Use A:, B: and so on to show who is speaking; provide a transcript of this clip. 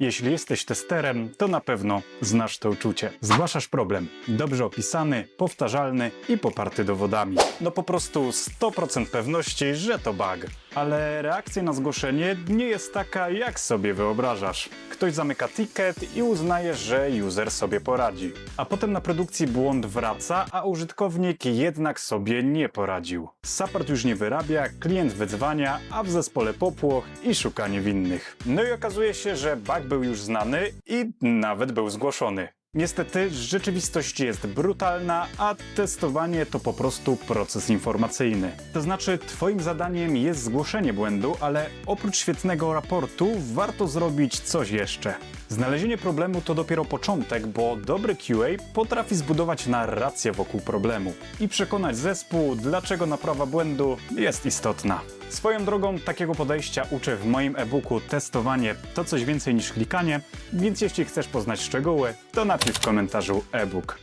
A: Jeśli jesteś testerem, to na pewno znasz to uczucie. Zgłaszasz problem, dobrze opisany, powtarzalny i poparty dowodami. No po prostu 100% pewności, że to bug. Ale reakcja na zgłoszenie nie jest taka, jak sobie wyobrażasz. Ktoś zamyka ticket i uznaje, że user sobie poradzi. A potem na produkcji błąd wraca, a użytkownik jednak sobie nie poradził. Support już nie wyrabia, klient wyzwania, a w zespole popłoch i szukanie winnych. No i okazuje się, że bug był już znany i nawet był zgłoszony. Niestety rzeczywistość jest brutalna, a testowanie to po prostu proces informacyjny. To znaczy, Twoim zadaniem jest zgłoszenie błędu, ale oprócz świetnego raportu warto zrobić coś jeszcze. Znalezienie problemu to dopiero początek, bo dobry QA potrafi zbudować narrację wokół problemu i przekonać zespół, dlaczego naprawa błędu jest istotna. Swoją drogą takiego podejścia uczę w moim e-booku Testowanie to coś więcej niż klikanie, więc jeśli chcesz poznać szczegóły, to napisz w komentarzu e-book.